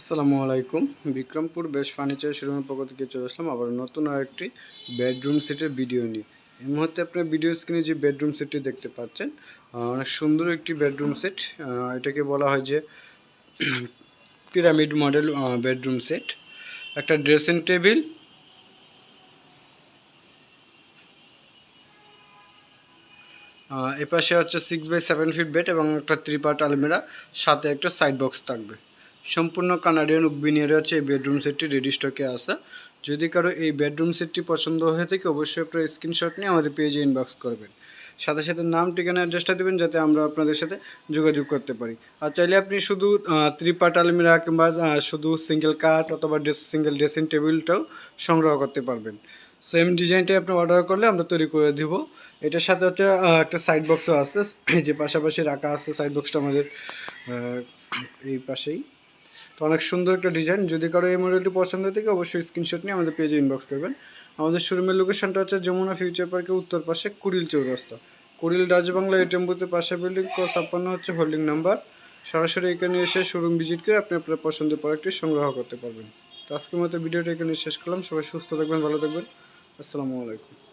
আসসালামু আলাইকুম। বিক্রমপুর বেশ ফার্নিচার শোরুমের পক্ষ থেকে চলে আসলাম আবার নতুন আরেকটি বেডরুম সেটের ভিডিও নিয়ে। এই মুহূর্তে আপনার ভিডিও স্ক্রিনে যে বেডরুম সেটটি দেখতে পাচ্ছেন অনেক সুন্দর একটি বেডরুম সেট। এটাকে বলা হয় যে পিরামিড মডেল বেডরুম সেট। একটা ড্রেসিং টেবিল। এপাশে হচ্ছে six by seven feet bed এবং একটা থ্রি পার্ট আলমিরা। সাথে একটা সাইড বক্স থাকবে। সম্পূর্ণ কানাডিয়ান উকবিনিয়ারে হচ্ছে এই বেডরুম সেটটি রেডি স্টকে আসা যদি কারও এই বেডরুম সেটটি পছন্দ হয়ে থাকে, অবশ্যই আপনার স্ক্রিনশট নিয়ে আমাদের পেজে ইনবক্স করবেন। সাথে সাথে নাম, ঠিকানা, অ্যাড্রেসটা দেবেন যাতে আমরা আপনাদের সাথে যোগাযোগ করতে পারি। আর চাইলে আপনি শুধু থ্রি পার্ট আলমিরা কিংবা শুধু সিঙ্গেল কাট অথবা সিঙ্গেল ড্রেসিং টেবিলটাও সংগ্রহ করতে পারবেন। সেম ডিজাইনটাই আপনি অর্ডার করলে আমরা তৈরি করে দিব। এটার সাথে হচ্ছে একটা সাইড বক্সও আছে। যে পাশাপাশি রাখা আছে সাইড বক্সটা আমাদের এই পাশেই। তো অনেক সুন্দর একটা ডিজাইন যদি কারও এই মডেলটি পছন্দ থাকে অবশ্যই স্ক্রিনশট নিয়ে আমাদের পেজে ইনবক্স করবেন। আমাদের শোরুমের লোকেশনটা হচ্ছে যমুনা ফিউচার পার্কের উত্তর পাশে কুড়িল চৌরাস্তা। কুড়িল রাজবাংলা এটিএম বুথের পাশে বিল্ডিং ক ছাপ্পান্ন হচ্ছে হোল্ডিং নাম্বার সরাসরি এখানে এসে শোরুম ভিজিট করে আপনি আপনার পছন্দের প্রোডাক্টটি সংগ্রহ করতে পারবেন। তো আজকের মতো ভিডিওটা এখানে শেষ করলাম। সবাই সুস্থ থাকবেন, ভালো থাকবেন। আসসালামু আলাইকুম।